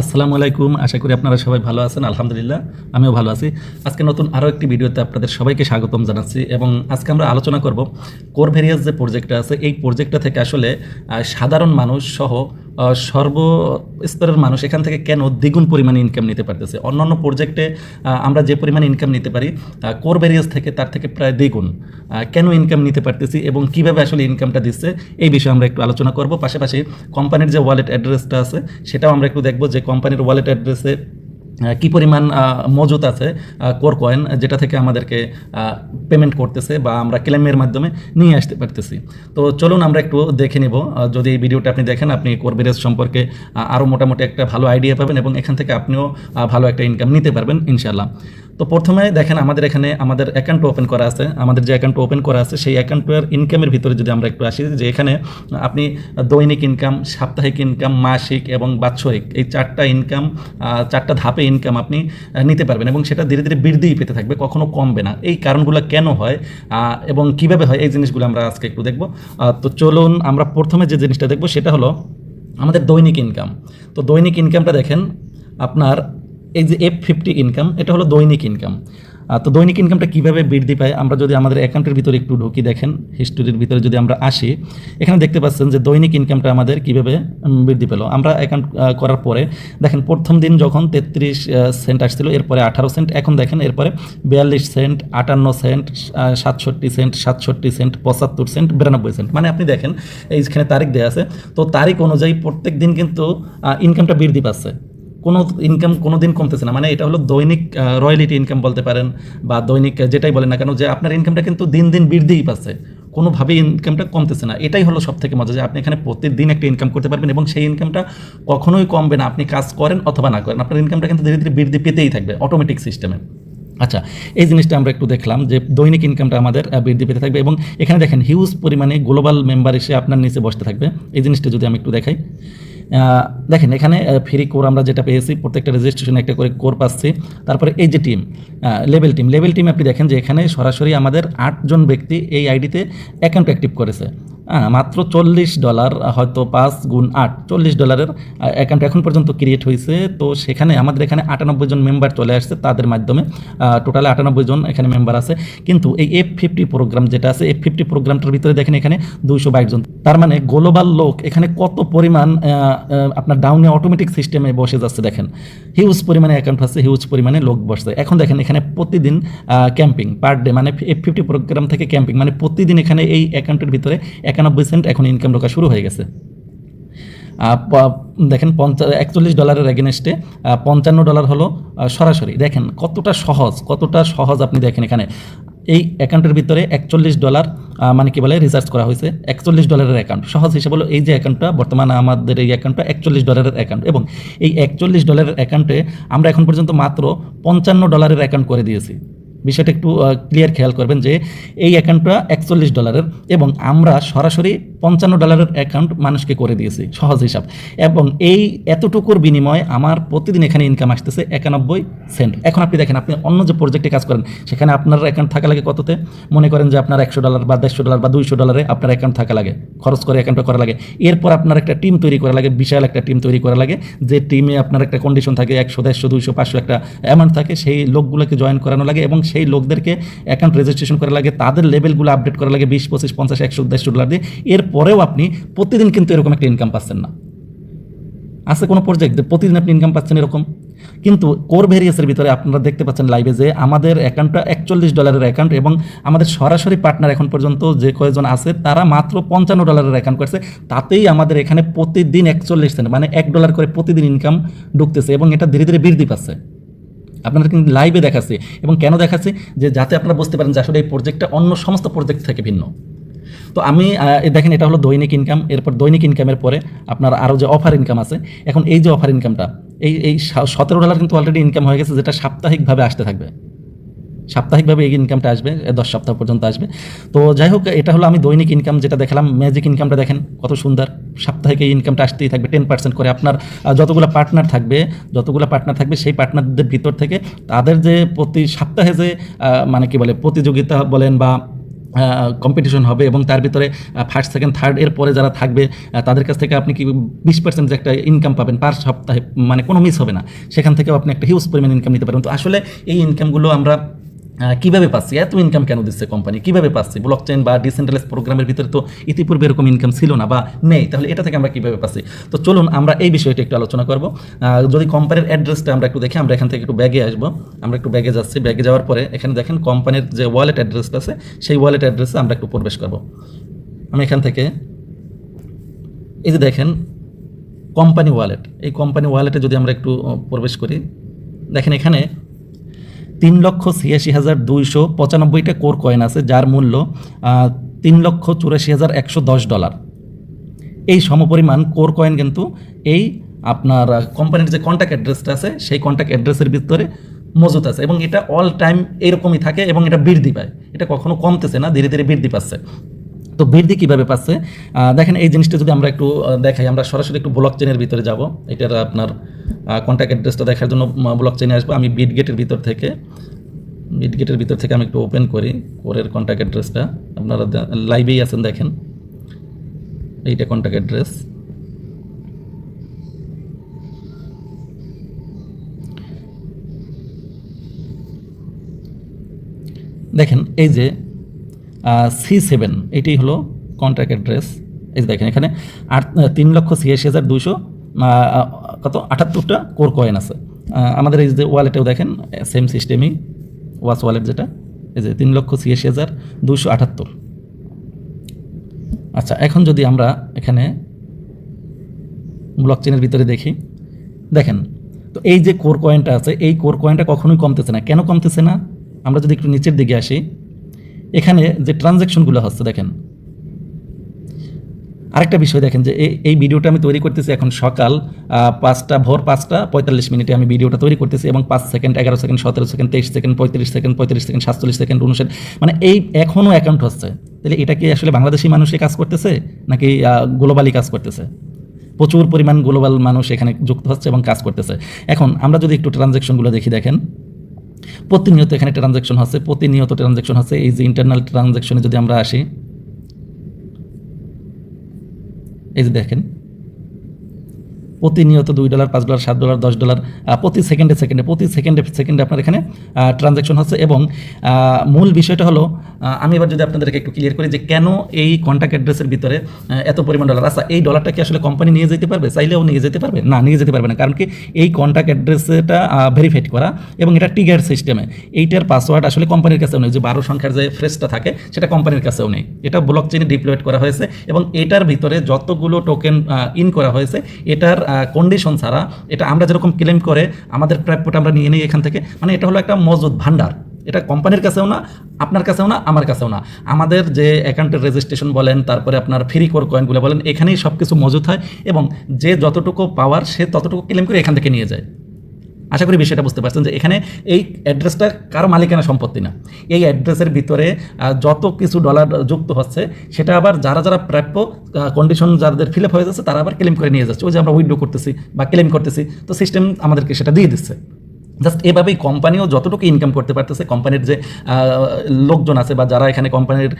আসসালামু আলাইকুম। আশা করি আপনারা সবাই ভালো আছেন, আলহামদুলিল্লাহ, আমিও ভালো আছি। আজকে নতুন আরও একটি ভিডিওতে আপনাদের সবাইকে স্বাগতম জানাচ্ছি এবং আজকে আমরা আলোচনা করব কোর ভেরিয়াস যে প্রজেক্টটা আছে, এই প্রজেক্টটা থেকে আসলে সাধারণ মানুষ সহ আহ, সর্বস্তরের মানুষ এখান থেকে কেন দ্বিগুণ পরিমাণে ইনকাম নিতে পারতেছে? অন্যান্য প্রজেক্টে আমরা যে পরিমাণে ইনকাম নিতে পারি কোর ভেরিয়াস থেকে তার থেকে প্রায় দ্বিগুণ। কেন ইনকাম নিতে পারতেছি এবং কীভাবে আসলে ইনকামটা দিচ্ছে এই বিষয়ে আমরা একটু আলোচনা করব। পাশাপাশি কোম্পানির যে ওয়ালেট অ্যাড্রেসটা আছে সেটাও আমরা একটু দেখব যে কোম্পানির ওয়ালেট অ্যাড্রেসে কি পরিমাণ মজুত আছে কোর কয়েন যেটা থেকে আমাদেরকে পেমেন্ট করতেছে বা আমরা ক্লেমের মাধ্যমে নিয়ে আসতে পারতেছি। তো চলুন আমরা একটু দেখে নিব যদি এই ভিডিওটা আপনি দেখেন, আপনি কোর বেরেজ সম্পর্কে আরও মোটামুটি একটা ভালো আইডিয়া পাবেন এবং এখান থেকে আপনিও ভালো একটা ইনকাম নিতে পারবেন ইনশাল্লাহ তো প্রথমে দেখেন আমাদের এখানে আমাদের অ্যাকাউন্ট ওপেন করা আছে। আমাদের যে অ্যাকাউন্ট ওপেন করা আছে, সেই অ্যাকাউন্টের ইনকামের ভিতরে যদি আমরা একটু আসি, যে এখানে আপনি দৈনিক ইনকাম সাপ্তাহিক ইনকাম মাসিক এবং বাৎসরিক এই চারটা ইনকাম চারটা ধাপে ইনকাম আপনি নিতে পারবেন এবং সেটা ধীরে ধীরে বৃদ্ধিই পেতে থাকবে, কখনো কমবে না। এই কারণগুলো কেন হয় এবং কীভাবে হয়, এই জিনিসগুলো আমরা আজকে একটু দেখব। তো চলুন আমরা প্রথমে যে জিনিসটা দেখব, সেটা হলো আমাদের দৈনিক ইনকাম তো দৈনিক ইনকামটা দেখেন, আপনার এই যে এফ ফিফটি ইনকাম এটা হলো দৈনিক ইনকাম তো দৈনিক ইনকামটা কীভাবে বৃদ্ধি পায়? আমরা যদি আমাদের অ্যাকাউন্টের ভিতরে একটু ঢুকি, দেখেন হিস্টোরির ভিতরে যদি আমরা আসি, এখানে দেখতে পাচ্ছেন যে দৈনিক ইনকামটা আমাদের কীভাবে বৃদ্ধি পেল। আমরা অ্যাকাউন্ট করার পরে, দেখেন, প্রথম দিন যখন তেত্রিশ সেন্ট আসছিল, এরপরে আঠারো সেন্ট এখন দেখেন, এরপরে বিয়াল্লিশ সেন্ট আটান্ন সেন্ট সাতষট্টি সেন্ট সাতষট্টি সেন্ট পঁচাত্তর সেন্ট বিরানব্বই সেন্ট মানে আপনি দেখেন, এইখানে তারিখ দেওয়া আছে, তো তারিখ অনুযায়ী প্রত্যেক দিন কিন্তু ইনকামটা বৃদ্ধি পাচ্ছে। কোনো ইনকাম কোনো দিন কমতেছে না। মানে এটা হলো দৈনিক রয়্যালিটি ইনকাম বলতে পারেন বা দৈনিক যেটাই বলেন না কেন, যে আপনার ইনকামটা কিন্তু দিন দিন বৃদ্ধিই পাচ্ছে। কোনোভাবেই ইনকামটা কমতেছে না। এটাই হলো সব থেকে মজা, যে আপনি এখানে প্রতিদিন একটা ইনকাম করতে পারবেন এবং সেই ইনকামটা কখনোই কমবে না। আপনি কাজ করেন অথবা না করেন, আপনার ইনকামটা কিন্তু ধীরে ধীরে বৃদ্ধি পেতেই থাকবে অটোমেটিক সিস্টেমে আচ্ছা এই জিনিসটা আমরা একটু দেখলাম যে দৈনিক ইনকামটা আমাদের বৃদ্ধি পেতে থাকবে এবং এখানে দেখেন হিউজ পরিমাণে গ্লোবাল মেম্বার এসে আপনার নিচে বসতে থাকবে। এই জিনিসটা যদি আমি একটু দেখাই। দেখেন, এখানে ফ্রি কোর আমরা যেটা পেয়েছি, প্রত্যেকটা রেজিস্ট্রেশন একটা করে কোর পাচ্ছি। তারপরে এই যে team level team level team আপনি দেখেন যে এখানে সরাসরি আমাদের আটজন ব্যক্তি এই আইডিতে অ্যাকাউন্ট অ্যাক্টিভ করেছে। মাত্র চল্লিশ ডলার হয়তো পাঁচ গুণ আট, চল্লিশ ডলারের অ্যাকাউন্ট এখন পর্যন্ত ক্রিয়েট হয়েছে। তো সেখানে আমাদের এখানে আটানব্বই জন মেম্বার চলে আসছে তাদের মাধ্যমে। টোটালে আটানব্বই জন এখানে মেম্বার আছে। কিন্তু এই এফ ফিফটি প্রোগ্রাম যেটা আছে এফ ফিফটি প্রোগ্রামটার ভিতরে দেখেন এখানে দুইশো বাইশ জন। তার মানে গ্লোবাল লোক এখানে কত পরিমাণ আপনার ডাউনে অটোমেটিক সিস্টেমে বসে যাচ্ছে দেখেন। হিউজ পরিমাণে অ্যাকাউন্ট আছে হিউজ পরিমাণে লোক বসছে। এখন দেখেন এখানে প্রতিদিন ক্যাম্পিং পার ডে মানে এফ ফিফটি প্রোগ্রাম থেকে ক্যাম্পিং মানে প্রতিদিন এখানে এই অ্যাকাউন্টের ভিতরে একানব্বই সেন্ট এখন ইনকাম ঢোকা শুরু হয়ে গেছে। দেখেন পঞ্চা, একচল্লিশ ডলারের এগেনস্টে পঞ্চান্ন ডলার হলো সরাসরি। দেখেন কতটা সহজ কতটা সহজ আপনি দেখেন এখানে। এই অ্যাকাউন্টের ভিতরে একচল্লিশ ডলার মানে কি বলে রিচার্জ করা হয়েছে। একচল্লিশ ডলারের অ্যাকাউন্ট সহজ হিসেবে হলো এই যে অ্যাকাউন্টটা বর্তমানে আমাদের এই অ্যাকাউন্টটা একচল্লিশ ডলারের অ্যাকাউন্ট এবং এই একচল্লিশ ডলারের অ্যাকাউন্টে আমরা এখন পর্যন্ত মাত্র পঞ্চান্ন ডলারের অ্যাকাউন্ট করে দিয়েছি। বিষয়টা একটু ক্লিয়ার খেয়াল করবেন যে এই অ্যাকাউন্টটা একচল্লিশ ডলারের এবং আমরা সরাসরি পঞ্চান্ন ডলারের অ্যাকাউন্ট মানুষকে করে দিয়েছি, সহজ হিসাব। এবং এই এতটুকুর বিনিময়ে আমার প্রতিদিন এখানে ইনকাম আসতেছে একানব্বই সেন্ট এখন আপনি দেখেন, আপনি অন্য যে প্রজেক্টে কাজ করেন, সেখানে আপনার অ্যাকাউন্ট থাকা লাগে কততে? মনে করেন যে আপনার একশো ডলার বা দেড়শো ডলার বা দুইশো ডলারে আপনার অ্যাকাউন্ট থাকা লাগে, খরচ করে অ্যাকাউন্টটা করা লাগে। এরপর আপনার একটা টিম তৈরি করা লাগে, বিশাল একটা টিম তৈরি করা লাগে, যে টিমে আপনার একটা কন্ডিশন থাকে একশো, দেড়শো, দুইশো, পাঁচশো একটা অ্যামাউন্ট থাকে, সেই লোকগুলোকে জয়েন করানো লাগে এবং সেই লোকদেরকে অ্যাকাউন্ট রেজিস্ট্রেশন করা লাগে, তাদের লেভেলগুলো আপডেট করা লাগে, বিশ, পঁচিশ, পঞ্চাশ, একশো, দেড়শো ডলার দিয়ে। এরপরেও আপনি প্রতিদিন কিন্তু এরকম একটা ইনকাম পাচ্ছেন না। আছে কোনো প্রজেক্ট যে প্রতিদিন আপনি ইনকাম পাচ্ছেন এরকম? কিন্তু কোর ভেরিয়াসের ভিতরে আপনারা দেখতে পাচ্ছেন লাইভে যে আমাদের অ্যাকাউন্টটা একচল্লিশ ডলারের অ্যাকাউন্ট এবং আমাদের সরাসরি পার্টনার এখন পর্যন্ত যে কয়েকজন আছে, তারা মাত্র পঞ্চান্ন ডলারের অ্যাকাউন্ট করছে। তাতেই আমাদের এখানে প্রতিদিন একচল্লিশ সেন্ট মানে এক ডলার করে প্রতিদিন ইনকাম ঢুকতেছে এবং এটা ধীরে ধীরে বৃদ্ধি পাচ্ছে। আপনারা কিন্তু লাইভে দেখাচ্ছে। এবং কেন দেখাচ্ছে? যে যাতে আপনারা বুঝতে পারেন যে আসলে এই প্রজেক্টটা অন্য সমস্ত প্রজেক্ট থেকে ভিন্ন। তো আমি দেখেন এটা হলো দৈনিক ইনকাম এরপর দৈনিক ইনকামের পরে আপনার আরও যে অফার ইনকাম আছে, এখন এই যে অফার ইনকামটা এই এই সতেরো ডলার কিন্তু অলরেডি ইনকাম হয়ে গেছে, যেটা সাপ্তাহিকভাবে আসতে থাকবে। সাপ্তাহিকভাবে এই ইনকামটা আসবে দশ সপ্তাহ পর্যন্ত আসবে। তো যাই হোক, এটা হলো আমি দৈনিক ইনকাম যেটা দেখালাম। ম্যাজিক ইনকামটা দেখেন, কত সুন্দর। সাপ্তাহিক এই ইনকামটা আসতেই থাকবে টেন পার্সেন্ট করে। আপনার যতগুলো পার্টনার থাকবে, যতগুলো পার্টনার থাকবে, সেই পার্টনারদের ভিতর থেকে তাদের যে প্রতি সপ্তাহে যে মানে কি বলে, প্রতিযোগিতা বলেন বা কম্পিটিশন হবে এবং তার ভিতরে ফার্স্ট সেকেন্ড থার্ড এর পরে যারা থাকবে তাদের কাছ থেকে আপনি কি বিশ পার্সেন্ট যে একটা ইনকাম পাবেন পার সপ্তাহে মানে কোনো মিস হবে না। সেখান থেকেও আপনি একটা হিউজ পরিমাণ ইনকাম নিতে পারবেন। তো আসলে এই ইনকামগুলো আমরা কীভাবে পাচ্ছি? এত ইনকাম কেন দিচ্ছে কোম্পানি কীভাবে পাচ্ছি? ব্লক চেন বা ডিসেন্ট্রালাইজ প্রোগ্রামের ভিতরে তো ইতিপূর্বে এরকম ইনকাম ছিল না বা নেই। তাহলে এটা থেকে আমরা কীভাবে পাচ্ছি? তো চলুন, আমরা এই বিষয়টা একটু আলোচনা করব। যদি কোম্পানির অ্যাড্রেসটা আমরা একটু দেখি, আমরা এখান থেকে একটু ব্যাগে আসব। আমরা একটু ব্যাগে যাচ্ছি। ব্যাগে যাওয়ার পরে এখানে দেখেন কোম্পানির যে ওয়ালেট অ্যাড্রেসটা আছে, সেই ওয়ালেট অ্যাড্রেসে আমরা একটু প্রবেশ করব। আমি এখান থেকে এই যে দেখেন কোম্পানি ওয়ালেট এই কোম্পানি ওয়ালেটে যদি আমরা একটু প্রবেশ করি, দেখেন এখানে তিন লক্ষ ছিয়াশি হাজার দুইশো পঁচানব্বইটা কোর কয়েন আছে, যার মূল্য তিন লক্ষ চুরাশি হাজার একশো দশ ডলার। এই সমপরিমাণ কোর কয়েন কিন্তু এই আপনার কোম্পানির যে কন্ট্যাক্ট অ্যাড্রেসটা আছে, সেই কন্ট্যাক্ট অ্যাড্রেসের ভিতরে মজুত আছে এবং এটা অল টাইম এরকমই থাকে এবং এটা বৃদ্ধি পায়। এটা কখনো কমতেছে না, ধীরে ধীরে বৃদ্ধি পাচ্ছে। তো বৃদ্ধি কীভাবে পাচ্ছে। দেখেন এই জিনিসটা যদি আমরা একটু দেখাই, আমরা সরাসরি একটু ব্লক চেনের ভিতরে যাব। এটার আপনার কন্ট্যাক্ট অ্যাড্রেসটা দেখার জন্য ব্লক চেনে আসব। আমি বিট গেটের ভিতর থেকে বিট গেটের ভিতর থেকে আমি একটু ওপেন করি কোরের কন্ট্যাক্ট অ্যাড্রেসটা আপনারা লাইভেই আছেন, দেখেন। এইটা কন্ট্যাক্ট অ্যাড্রেস দেখেন, এই যে সি সেভেন এটি হলো কন্ট্রাক্ট অ্যাড্রেস এই দেখেন এখানে আট তিন লক্ষ ছিয়াশি হাজার দুশো কত? আটাত্তরটা কোর কয়েন আছে। আমাদের এই যে ওয়ালেটেও দেখেন সেম সিস্টেমই ওয়াস ওয়ালেট যেটা, এই যে তিন লক্ষ ছিয়াশি হাজার দুশো আটাত্তর। আচ্ছা এখন যদি আমরা এখানে ব্লক চেনের ভিতরে দেখি, দেখেন, তো এই যে কোর কয়েনটা আছে, এই কোর কয়েনটা কখনোই কমতেছে না। কেন কমতেছে না? আমরা যদি একটু নিচের দিকে আসি এখানে যে ট্রানজ্যাকশনগুলো হচ্ছে, দেখেন। আরেকটা বিষয় দেখেন যে এই ভিডিওটা আমি তৈরি করতেছি এখন সকাল পাঁচটা, ভোর পাঁচটা, পঁয়তাল্লিশ মিনিটে আমি ভিডিওটা তৈরি করতেছি এবং পাঁচ সেকেন্ড, এগারো সেকেন্ড, সতেরো সেকেন্ড, তেইশ সেকেন্ড, পঁয়ত্রিশ সেকেন্ড পঁয়ত্রিশ সেকেন্ড, সাতচল্লিশ সেকেন্ড, উনষাট মানে এই এখনও অ্যাকাউন্ট হচ্ছে। তাহলে এটা কি আসলে বাংলাদেশি মানুষই কাজ করতেছে, নাকি গ্লোবালি কাজ করতেছে? প্রচুর পরিমাণ গ্লোবাল মানুষ এখানে যুক্ত হচ্ছে এবং কাজ করতেছে। এখন আমরা যদি একটু ট্রানজ্যাকশনগুলো দেখি, দেখেন। প্রতিনিয়ত এখানে ট্রানজ্যাকশন আছে, প্রতিনিয়ত ট্রানজ্যাকশন আছে। এই যে ইন্টারনাল ট্রানজ্যাকশনে যদি আমরা আসি, এই যে দেখেন প্রতিনিয়ত দুই ডলার পাঁচ ডলার সাত ডলার দশ ডলার প্রতি সেকেন্ডে সেকেন্ডে প্রতি সেকেন্ডে সেকেন্ডে আপনার এখানে ট্রানজ্যাকশন হচ্ছে এবং মূল বিষয়টা হলো আমি এবার যদি আপনাদেরকে একটু ক্লিয়ার করি যে কেন এই কন্ট্যাক্ট অ্যাড্রেসের ভিতরে এত পরিমাণ ডলার আচ্ছা এই ডলারটা কি আসলে কোম্পানি নিয়ে যেতে পারবে? চাইলেও নিয়ে যেতে পারবে? না, নিয়ে যেতে পারবে না। কারণ কি এই কন্ট্যাক্ট অ্যাড্রেসটা ভেরিফাইড করা এবং এটা টিগার সিস্টেমে এইটার পাসওয়ার্ড আসলে কোম্পানির কাছেও নেই। যে বারো সংখ্যার যে ফ্রেসটা থাকে, সেটা কোম্পানির কাছেও নেই। এটা ব্লক চেনে ডিপ্লয়েড করা হয়েছে এবং এটার ভিতরে যতগুলো টোকেন ইন করা হয়েছে, এটার কন্ডিশন ছাড়া এটা আমরা যেরকম ক্লেম করে, আমাদের প্রাপ্যটা আমরা নিয়ে নিই এখান থেকে মানে এটা হলো একটা মজুদ ভান্ডার এটা কোম্পানির কাছেও না, আপনার কাছেও না, আমার কাছেও না। আমাদের যে অ্যাকাউন্টের রেজিস্ট্রেশন বলেন, তারপরে আপনার ফ্রি কোর কয়েনগুলো বলেন, এখানেই সব কিছু মজুত হয় এবং যে যতটুকু পাওয়ার সে ততটুকু ক্লেম করে এখান থেকে নিয়ে যায়। আশা করি বিষয়টা বুঝতে পারছেন যে এখানে এই অ্যাড্রেসটা কারও মালিকানা সম্পত্তি না। এই অ্যাড্রেসের ভিতরে যত কিছু ডলার যুক্ত হচ্ছে, সেটা আবার যারা যারা প্রাপ্য কন্ডিশন যাদের ফিল আপ হয়ে যাচ্ছে, তারা আবার ক্লেম করে নিয়ে যাচ্ছে। ওই যে আমরা উইড্রো করতেছি বা ক্লেম করতেছি, তো সিস্টেম আমাদেরকে সেটা দিয়ে দিচ্ছে। জাস্ট এভাবেই কোম্পানিও যতটুকু ইনকাম করতে পারতেছে কোম্পানির যে লোকজন আছে বা যারা এখানে কোম্পানির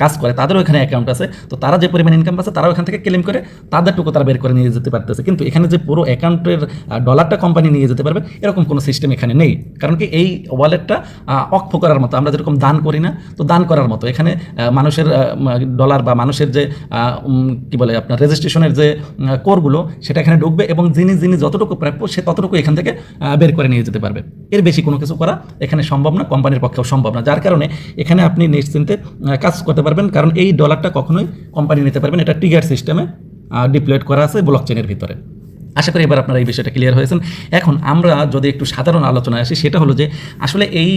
কাজ করে, তাদেরও এখানে অ্যাকাউন্ট আছে। তো তারা যে পরিমাণ ইনকাম পাচ্ছে, তারাও এখান থেকে ক্লেম করে, তাদেরটুকু তারা বের করে নিয়ে যেতে পারতেছে। কিন্তু এখানে যে পুরো অ্যাকাউন্টের ডলারটা কোম্পানি নিয়ে যেতে পারবে, এরকম কোনো সিস্টেম এখানে নেই। কারণ কি এই ওয়ালেটটা অক্ষ করার মতো, আমরা যেরকম দান করি না, তো দান করার মতো। এখানে মানুষের ডলার বা মানুষের যে কি বলে আপনার রেজিস্ট্রেশনের যে কোরগুলো সেটা এখানে ঢুকবে এবং যিনি যিনি যতটুকু প্রাপ্য, সে ততটুকু এখান থেকে বের করে নিয়ে যেতে পারবে। এর বেশি কোনো কিছু করা এখানে সম্ভব না, কোম্পানির পক্ষেও সম্ভব না। যার কারণে এখানে আপনি নিশ্চিন্তে কাজ করতে পারবেন। কারণ এই ডলারটা কখনোই কোম্পানি নিতে পারবেন এটা টিগার সিস্টেমে ডিপ্লয়েড করা আছে ব্লক চেনের ভিতরে। আশা করি এবার আপনারা এই বিষয়টা ক্লিয়ার হয়েছেন। এখন আমরা যদি একটু সাধারণ আলোচনায় আসি, সেটা হলো যে আসলে এই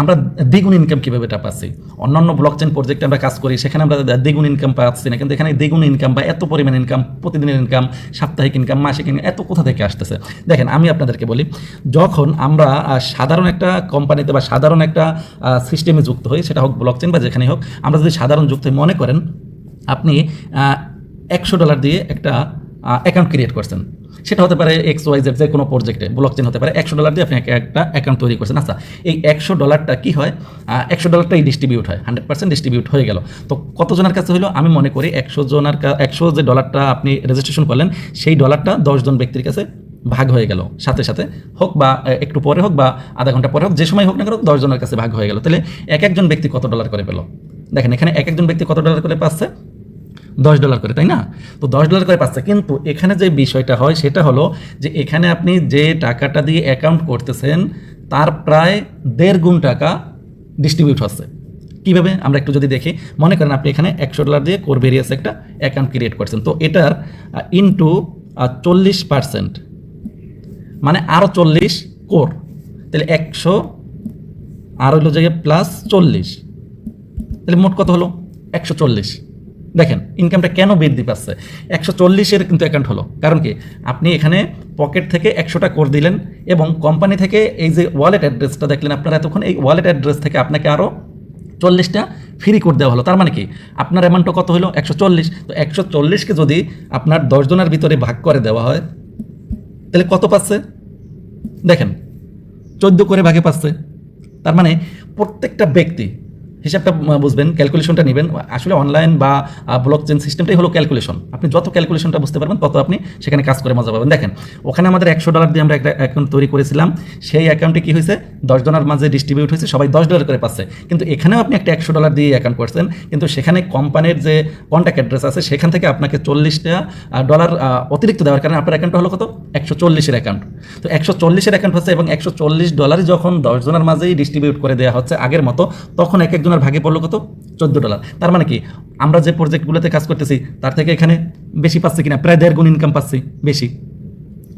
আমরা দ্বিগুণ ইনকাম কীভাবে এটা পাচ্ছি? অন্যান্য ব্লক চেন প্রজেক্টে আমরা কাজ করি, সেখানে আমরা দ্বিগুণ ইনকাম পাচ্ছি না, কিন্তু এখানে দ্বিগুণ ইনকাম বা এত পরিমাণ ইনকাম প্রতিদিনের ইনকাম সাপ্তাহিক ইনকাম মাসিক ইনকাম এত কোথা থেকে আসতেছে? দেখেন, আমি আপনাদেরকে বলি, যখন আমরা সাধারণ একটা কোম্পানিতে বা সাধারণ একটা সিস্টেমে যুক্ত হই, সেটা হোক ব্লক চেন বা যেখানেই হোক, আমরা যদি সাধারণ যুক্ত মনে করেন আপনি একশো ডলার দিয়ে একটা অ্যাকাউন্ট ক্রিয়েট করছেন। সেটা হতে পারে এক্স ওয়াই জেড যে কোনো প্রজেক্টে ব্লক চেন হতে পারে, একশো ডলার দিয়ে আপনি এক- একটা অ্যাকাউন্ট তৈরি করছেন। আচ্ছা এই একশো ডলারটা কী হয়? একশো ডলারটাই ডিস্ট্রিবিউট হয় হান্ড্রেড পার্সেন্ট ডিস্ট্রিবিউট হয়ে গেল। তো কতজনের কাছে হলো আমি মনে করি একশো জনের একশো যে ডলারটা আপনি রেজিস্ট্রেশন করলেন, সেই ডলারটা দশজন ব্যক্তির কাছে ভাগ হয়ে গেল। সাথে সাথে হোক বা একটু পরে হোক বা আধা ঘণ্টা পরে হোক, যে সময় হোক না কেন দশজনের কাছে ভাগ হয়ে গেল। তাহলে এক একজন ব্যক্তি কত ডলার করে পেল? দেখেন, এখানে এক একজন ব্যক্তি কত ডলার করে পাচ্ছে? দশ ডলার করে, তাই না? তো দশ ডলার করে পাচ্ছে। কিন্তু এখানে যে বিষয়টা হয়, সেটা হলো যে এখানে আপনি যে টাকাটা দিয়ে অ্যাকাউন্ট করতেছেন, তার প্রায় দেড় গুণ টাকা ডিস্ট্রিবিউট হচ্ছে। কীভাবে? আমরা একটু যদি দেখি। মনে করেন আপনি এখানে একশো ডলার দিয়ে কোর ভেরিয়াস একটা অ্যাকাউন্ট ক্রিয়েট করছেন। তো এটার ইন্টু চল্লিশ পার্সেন্ট মানে আরও চল্লিশ কোর তাহলে একশো, আর হলো জায়গায় প্লাস চল্লিশ। তাহলে মোট কত হলো? একশো চল্লিশ। দেখেন ইনকামটা কেন বৃদ্ধি পাচ্ছে? একশো চল্লিশের কিন্তু অ্যাকাউন্ট হলো। কারণ কি? আপনি এখানে পকেট থেকে একশোটা কোর দিলেন এবং কোম্পানি থেকে এই যে ওয়ালেট অ্যাড্রেসটা দেখলেন, আপনারা এতক্ষণ এই ওয়ালেট অ্যাড্রেস থেকে আপনাকে আরও চল্লিশটা ফ্রি কোড দেওয়া হলো। তার মানে কি? আপনার অ্যামাউন্টটা কত হলো? একশো চল্লিশ। তো একশো চল্লিশকে যদি আপনার দশজনের ভিতরে ভাগ করে দেওয়া হয়, তাহলে কত পাচ্ছে? দেখেন, চোদ্দ করে ভাগে পাচ্ছে। তার মানে প্রত্যেকটা ব্যক্তি হিসাবটা বুঝবেন ক্যালকুলেশনটা নেবেন। আসলে অনলাইন বা ব্লক চেন সিস্টেমটাই হলো ক্যালকুলেশন আপনি যত ক্যালকুলেশনটা বুঝতে পারবেন, তত আপনি সেখানে কাজ করে মজা পাবেন। দেখেন, ওখানে আমাদের একশো ডলার দিয়ে আমরা একটা অ্যাকাউন্ট তৈরি করেছিলাম। সেই অ্যাকাউন্টে কি হয়েছে? দশ জনের মাঝে ডিস্ট্রিবিউট হয়েছে, সবাই দশ ডলার করে পাচ্ছে। কিন্তু এখানেও আপনি একটা একশো ডলার দিয়ে অ্যাকাউন্ট করছেন। কিন্তু সেখানে কোম্পানির যে কন্ট্যাক্ট অ্যাড্রেস আছে, সেখান থেকে আপনাকে চল্লিশটা ডলার অতিরিক্ত দেওয়ার কারণে আপনার অ্যাকাউন্টটা হলো কত? একশো চল্লিশের অ্যাকাউন্ট তো একশো চল্লিশের অ্যাকাউন্ট হচ্ছে এবং একশো চল্লিশ ডলারই যখন দশজনের মাঝেই ডিস্ট্রিবিউট করে দেওয়া হচ্ছে আগের মতো, তখন এক একজনের ভাগে পড়ল কত? চোদ্দ ডলার তার মানে কি? আমরা যে প্রজেক্টগুলোতে কাজ করতেছি, তার থেকে এখানে বেশি পাচ্ছি কিনা? প্রায় দেড় গুণ ইনকাম পাচ্ছি, বেশি।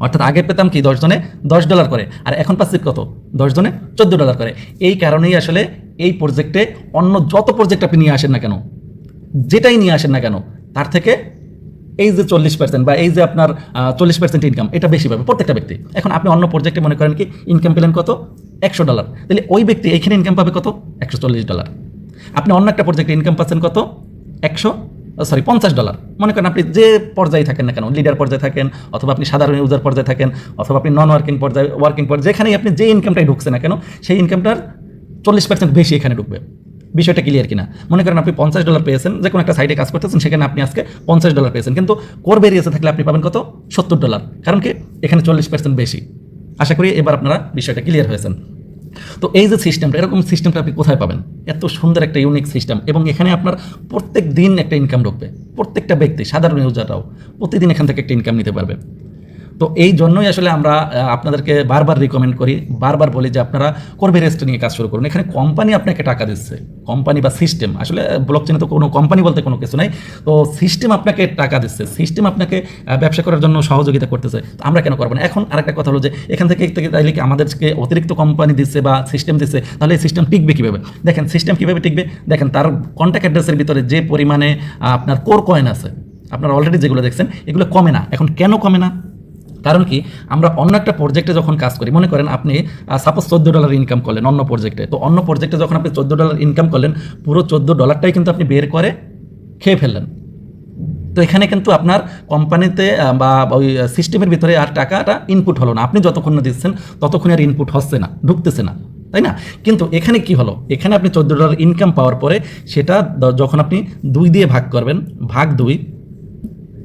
অর্থাৎ আগে পেতাম কি? দশজনে দশ ডলার করে। আর এখন পাচ্ছি কত? দশজনে চোদ্দ ডলার করে। এই কারণেই আসলে এই প্রজেক্টে অন্য যত প্রজেক্ট আপনি নিয়ে আসেন না কেন, যেটাই নিয়ে আসেন না কেন, তার থেকে এই যে চল্লিশ পার্সেন্ট বা এই যে আপনার চল্লিশ পার্সেন্ট ইনকাম এটা বেশি পাবে প্রত্যেকটা ব্যক্তি। এখন আপনি অন্য প্রজেক্টে মনে করেন কি ইনকাম পেলেন কত? একশো ডলার তাহলে ওই ব্যক্তি এইখানে ইনকাম পাবে কত? একশো চল্লিশ ডলার আপনি অন্য একটা প্রজেক্টে ইনকাম পাচ্ছেন কত? একশো? সরি পঞ্চাশ ডলার মনে করেন আপনি যে পর্যায়ে থাকেন না কেন লিডার পর্যায়ে থাকেন, অথবা আপনি সাধারণ ইউজার পর্যায়ে থাকেন, অথবা আপনি নন ওয়ার্কিং পর্যায়ে ওয়ার্কিং পর্যায়ে, যেখানেই আপনি যে ইনকামটাই ঢুকছে না কেন, সেই ইনকামটার চল্লিশ পার্সেন্ট বেশি এখানে ঢুকবে। বিষয়টা ক্লিয়ার কিনা? মনে করেন আপনি পঞ্চাশ ডলার পেয়েছেন, যে কোনো একটা সাইডে কাজ করতেছেন, সেখানে আপনি আজকে পঞ্চাশ ডলার পেয়েছেন। কিন্তু কোর বেরিয়েছে থাকলে আপনি পাবেন কত? সত্তর ডলার কারণ কি? এখানে চল্লিশ পার্সেন্ট বেশি। আশা করি এবার আপনারা বিষয়টা ক্লিয়ার হয়েছেন। তো এই যে সিস্টেমটা, এরকম সিস্টেমটা আপনি কোথায় পাবেন? এত সুন্দর একটা ইউনিক সিস্টেম এবং এখানে আপনার প্রত্যেক দিন একটা ইনকাম ঢুকবে। প্রত্যেকটা ব্যক্তি, সাধারণ ইউজাররাও প্রতিদিন এখান থেকে একটা ইনকাম নিতে পারবে। তো এই জন্যই আসলে আমরা আপনাদেরকে বারবার রিকমেন্ড করি, বারবার বলি যে আপনারা করবে রেস্ট নিয়ে কাজ শুরু করুন। এখানে কোম্পানি আপনাকে টাকা দিচ্ছে। কোম্পানি বা সিস্টেম আসলে ব্লক চেনে তো কোনো কোম্পানি বলতে কোনো কিছু নাই। তো সিস্টেম আপনাকে টাকা দিচ্ছে। সিস্টেম আপনাকে ব্যবসা করার জন্য সহযোগিতা করতেছে। তো আমরা কেন করব না? এখন আরেকটা কথা হলো যে, এখান থেকে থেকে তাইলে কি আমাদেরকে অতিরিক্ত কোম্পানি দিচ্ছে বা সিস্টেম দিচ্ছে, তাহলে এই সিস্টেম টিকবে কীভাবে? দেখেন সিস্টেম কীভাবে টিকবে? দেখেন, তার কন্ট্যাক্ট অ্যাড্রেসের ভিতরে যে পরিমাণে আপনার কোর কয়েন আছে, আপনারা অলরেডি যেগুলো দেখছেন, এগুলো কমে না। এখন কেন কমে না? কারণ কি, আমরা অন্য একটা প্রজেক্টে যখন কাজ করি, মনে করেন আপনি সাপোজ চোদ্দ ডলার ইনকাম করলেন অন্য প্রজেক্টে তো অন্য প্রজেক্টে যখন আপনি চোদ্দ ডলার ইনকাম করলেন, পুরো চোদ্দ ডলারটাই কিন্তু আপনি বের করে খেয়ে ফেললেন। তো এখানে কিন্তু আপনার কোম্পানিতে বা ওই সিস্টেমের ভিতরে আর টাকাটা ইনপুট হলো না। আপনি যতক্ষণ না দিচ্ছেন, ততক্ষণ আর ইনপুট হচ্ছে না, ঢুকতেছে না, তাই না? কিন্তু এখানে কি হলো? এখানে আপনি চোদ্দ ডলার ইনকাম পাওয়ার পরে, সেটা যখন আপনি দুই দিয়ে ভাগ করবেন, ভাগ দুই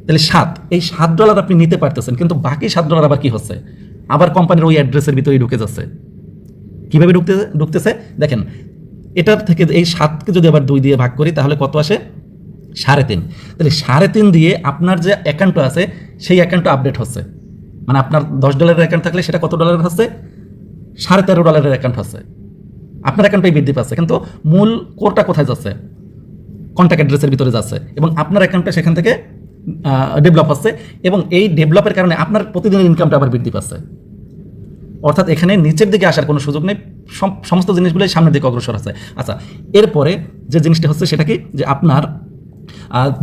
তাহলে সাত, এই সাত ডলার আপনি নিতে পারতেছেন, কিন্তু বাকি সাত ডলার আবার কি হচ্ছে? আবার কোম্পানির ওই অ্যাড্রেসের ভিতরেই ঢুকে যাচ্ছে। কীভাবে ঢুকতে, ঢুকতেছে? দেখেন, এটার থেকে এই সাতকে যদি আবার দুই দিয়ে ভাগ করি, তাহলে কত আসে? সাড়ে তিন। তাহলে সাড়ে তিন দিয়ে আপনার যে অ্যাকাউন্টটা আছে, সেই অ্যাকাউন্টটা আপডেট হচ্ছে। মানে আপনার দশ ডলারের অ্যাকাউন্ট থাকলে সেটা কত ডলারের হচ্ছে? সাড়ে তেরো ডলারের অ্যাকাউন্ট হচ্ছে। আপনার অ্যাকাউন্টটাই বৃদ্ধি পাচ্ছে, কিন্তু মূল কোরটা কোথায় যাচ্ছে? কন্ট্যাক্ট অ্যাড্রেসের ভিতরে যাচ্ছে। এবং আপনার অ্যাকাউন্টটা সেখান থেকে ডেভেলপ হচ্ছে এবং এই ডেভেলপের কারণে আপনার প্রতিদিনের ইনকামটা আবার বৃদ্ধি পাচ্ছে। অর্থাৎ এখানে নিচের দিকে আসার কোনো সুযোগ নেই, সম- সমস্ত জিনিসগুলোই সামনের দিকে অগ্রসর আছে। আচ্ছা এরপরে যে জিনিসটা হচ্ছে সেটা কি? যে আপনার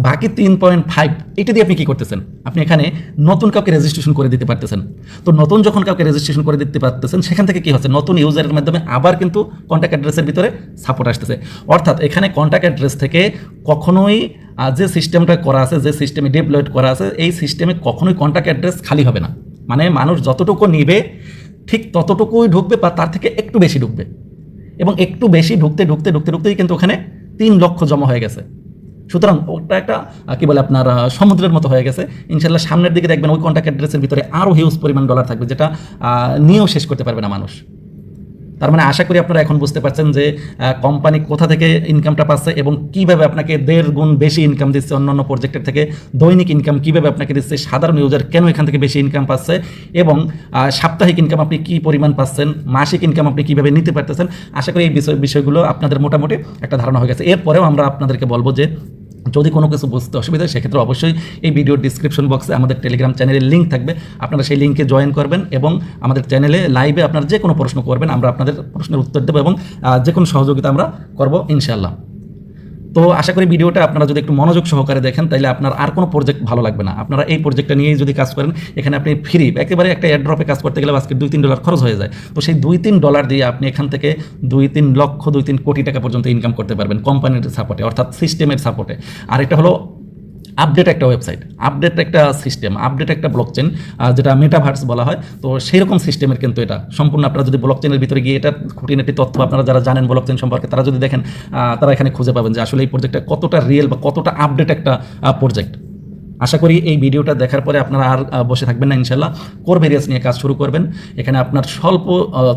বাকি তিন পয়েন্ট ফাইভ এটা দিয়ে আপনি কী করতেছেন? আপনি এখানে নতুন কাউকে রেজিস্ট্রেশন করে দিতে পারতেছেন। তো নতুন যখন কাউকে রেজিস্ট্রেশন করে দিতে পারতেছেন, সেখান থেকে কি হচ্ছে? নতুন ইউজারের মাধ্যমে আবার কিন্তু কন্ট্যাক্ট অ্যাড্রেসের ভিতরে সাপোর্ট আসতেছে। অর্থাৎ এখানে কন্ট্যাক্ট অ্যাড্রেস থেকে কখনোই যে সিস্টেমটা করা আছে, যে সিস্টেমে ডেভলপ করা আছে, এই সিস্টেমে কখনোই কন্ট্যাক্ট অ্যাড্রেস খালি হবে না। মানে মানুষ যতটুকু নিবে, ঠিক ততটুকুই ঢুকবে বা তার থেকে একটু বেশি ঢুকবে। এবং একটু বেশি ঢুকতে ঢুকতে ঢুকতে, ঢুকতেই কিন্তু ওখানে তিন লক্ষ জমা হয়ে গেছে। সুতরাং ওটা একটা কি বলে আপনার সমুদ্রের মতো হয়ে গেছে। ইনশাল্লাহ সামনের দিকে দেখবেন ওই কন্ট্যাক্ট অ্যাড্রেসের ভিতরে আরও হিউজ পরিমাণ ডলার থাকবে, যেটা নিয়েও শেষ করতে পারবে না মানুষ। তার মানে আশা করি আপনারা এখন বুঝতে পারছেন যে কোম্পানি কোথা থেকে ইনকামটা পাচ্ছে এবং কীভাবে আপনাকে দেড় গুণ বেশি ইনকাম দিচ্ছে অন্যান্য প্রজেক্টের থেকে, দৈনিক ইনকাম কীভাবে আপনাকে দিচ্ছে, সাধারণ ইউজার কেন এখান থেকে বেশি ইনকাম পাচ্ছে এবং সাপ্তাহিক ইনকাম আপনি কি পরিমাণ পাচ্ছেন, মাসিক ইনকাম আপনি কীভাবে নিতে পারতেছেন, আশা করি এই বিষয় বিষয়গুলো আপনাদের মোটামুটি একটা ধারণা হয়ে গেছে। এরপরেও আমরা আপনাদেরকে বলব যে যদি কোনো কিছু বুঝতে অসুবিধা হয়, সেক্ষেত্রে অবশ্যই এই ভিডিওর ডিসক্রিপশন বক্সে আমাদের টেলিগ্রাম চ্যানেলের লিঙ্ক থাকবে। আপনারা সেই লিঙ্কে জয়েন করবেন এবং আমাদের চ্যানেলে লাইভে আপনারা যে কোনো প্রশ্ন করবেন, আমরা আপনাদের প্রশ্নের উত্তর দেবো এবং যে কোনো সহযোগিতা আমরা করব ইনশাল্লাহ তো আশা করি ভিডিওটা আপনারা যদি একটু মনোযোগ সহকারে দেখেন তাহলে আপনার আর কোনো প্রজেক্ট ভালো লাগবে না। আপনারা এই প্রজেক্টটা নিয়েই যদি কাজ করেন, এখানে আপনি ফ্রি একেবারে একটা এয়ারড্রপে কাজ করতে গেলে আজকে দুই তিন ডলার খরচ হয়ে যায়। তো সেই দুই তিন ডলার দিয়ে আপনি এখান থেকে দুই তিন লক্ষ দুই তিন কোটি টাকা পর্যন্ত ইনকাম করতে পারবেন কোম্পানির সাপোর্টে অর্থাৎ সিস্টেমের সাপোর্টে আর এটা হলো আপডেট একটা ওয়েবসাইট আপডেট একটা সিস্টেম আপডেট একটা ব্লক চেন যেটা মেটাভার্স বলা হয়। তো সেই রকম সিস্টেমের কিন্তু এটা সম্পূর্ণ আপনারা যদি ব্লক চেনের ভিতরে গিয়ে এটা খুঁটিনাটি তথ্য আপনারা যারা জানেন ব্লক চেন সম্পর্কে, তারা যদি দেখেন তারা এখানে খুঁজে পাবেন যে আসলে এই প্রজেক্টটা কতটা রিয়েল বা কতটা আপডেট একটা প্রজেক্ট আশা করি এই ভিডিওটা দেখার পরে আপনারা আর বসে থাকবেন না ইনশাল্লাহ কোর ভেরিয়াস নিয়ে কাজ শুরু করবেন। এখানে আপনার স্বল্প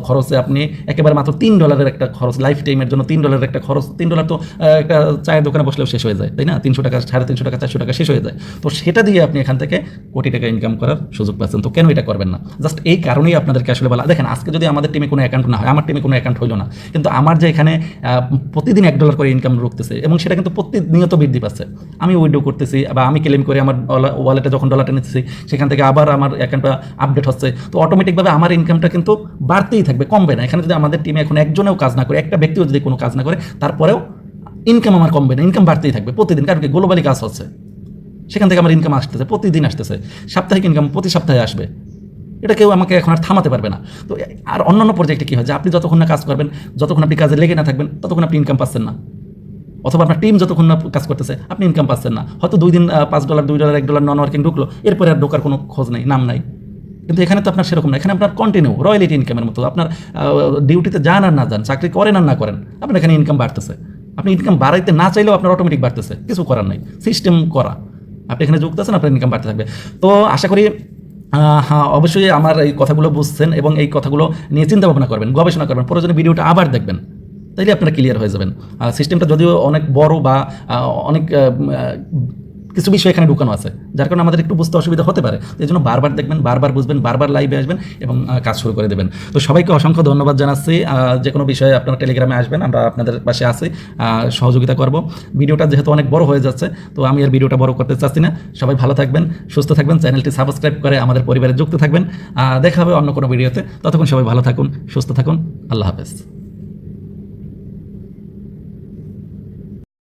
খরচে আপনি একেবারে মাত্র তিন ডলারের একটা খরচ লাইফ টাইমের জন্য তিন ডলারের একটা খরচ, তিন ডলার তো একটা চায়ের দোকানে বসলেও শেষ হয়ে যায়, তাই না? তিনশো টাকা, সাড়ে তিনশো টাকা, চারশো টাকা শেষ হয়ে যায়। তো সেটা দিয়ে আপনি এখান থেকে কোটি টাকা ইনকাম করার সুযোগ পাচ্ছেন। তো কেন এটা করবেন না? জাস্ট এই কারণেই আপনাদেরকে আসলে বলা দেখেন, আজকে যদি আমাদের টিমে কোনো অ্যাকাউন্ট না হয়, আমার টিমে কোনো অ্যাকাউন্ট হলো না, কিন্তু আমার যে এখানে প্রতিদিন এক ডলার করে ইনকাম রুখতেছে, এবং সেটা কিন্তু প্রতিনিয়ত বৃদ্ধি পাচ্ছে। আমি উইডো করতেছি, বা আমি ক্লেম করে আমার ওয়ালেটে যখন ডলারটা নিতেছি, সেখান থেকে আবার আমার অ্যাকাউন্টটা আপডেট হচ্ছে। তো অটোমেটিকভাবে আমার ইনকামটা কিন্তু বাড়তেই থাকবে, কমবে না। এখানে যদি আমাদের টিমে এখন একজনেও কাজ না করে, একটা ব্যক্তিও যদি কোনো কাজ না করে, তারপরেও ইনকাম আমার কমবে না ইনকাম বাড়তেই থাকবে। প্রতিদিন কারণ কি? গ্লোবালি কাজ হচ্ছে। সেখান থেকে আমার ইনকাম আসতেছে, প্রতিদিন আসতেছে। সাপ্তাহিক ইনকাম প্রতি সপ্তাহে আসবে। এটা কেউ আমাকে এখন আর থামাতে পারবে না। তো আর অন্যান্য প্রজেক্টে কী হয়? যে আপনি যতক্ষণ না কাজ করবেন, যতক্ষণ আপনি কাজে লেগে না থাকবেন, ততক্ষণ আপনি ইনকাম পাচ্ছেন না। অথবা আপনার টিম যতক্ষণ না কাজ করতেছে, আপনি ইনকাম পাচ্ছেন না। হয়তো দুই দিন পাঁচ ডলার দুই ডলার এক ডলার নন ওয়ার্কিং ঢুকলো, এরপরে আর ঢোকার কোনো খোঁজ নেই, নাম নাই। কিন্তু এখানে তো আপনার সেরকম না। এখানে আপনার কন্টিনিউ রয়্যালিটি ইনকামের মতো। আপনার ডিউটিতে যান আর না যান, চাকরি করেন আর না করেন, আপনার এখানে ইনকাম বাড়তেছে। আপনি ইনকাম বাড়াইতে না চাইলেও আপনার অটোমেটিক বাড়তেছে, কিছু করার নাই। সিস্টেম করা। আপনি এখানে যুক্ত আছেন, আপনার ইনকাম বাড়তে থাকবে। তো আশা করি হ্যাঁ অবশ্যই আমার এই কথাগুলো বুঝছেন এবং এই কথাগুলো নিয়ে চিন্তা ভাবনা করবেন, গবেষণা করবেন, প্রয়োজনে ভিডিওটা আবার দেখবেন। তাইলে আপনারা ক্লিয়ার হয়ে যাবেন। সিস্টেমটা যদিও অনেক বড় বা অনেক কিছু বিষয় এখানে ঢুকানো আছে যার কারণে আমাদের একটু বুঝতে অসুবিধা হতে পারে। এই জন্য বারবার দেখবেন বারবার বুঝবেন বারবার লাইভে আসবেন এবং কাজ শুরু করে দেবেন। তো সবাইকে অসংখ্য ধন্যবাদ জানাচ্ছি। যে কোনো বিষয়ে আপনারা টেলিগ্রামে আসবেন আমরা আপনাদের পাশে আহ, সহযোগিতা করব। ভিডিওটা যেহেতু অনেক বড় হয়ে যাচ্ছে তো আমি আর ভিডিওটা বড় করতে চাচ্ছি না। সবাই ভালো থাকবেন সুস্থ থাকবেন চ্যানেলটি সাবস্ক্রাইব করে আমাদের পরিবারে যুক্ত থাকবেন। দেখা হবে অন্য কোনো ভিডিওতে ততক্ষণ সবাই ভালো থাকুন সুস্থ থাকুন। আল্লাহ হাফেজ।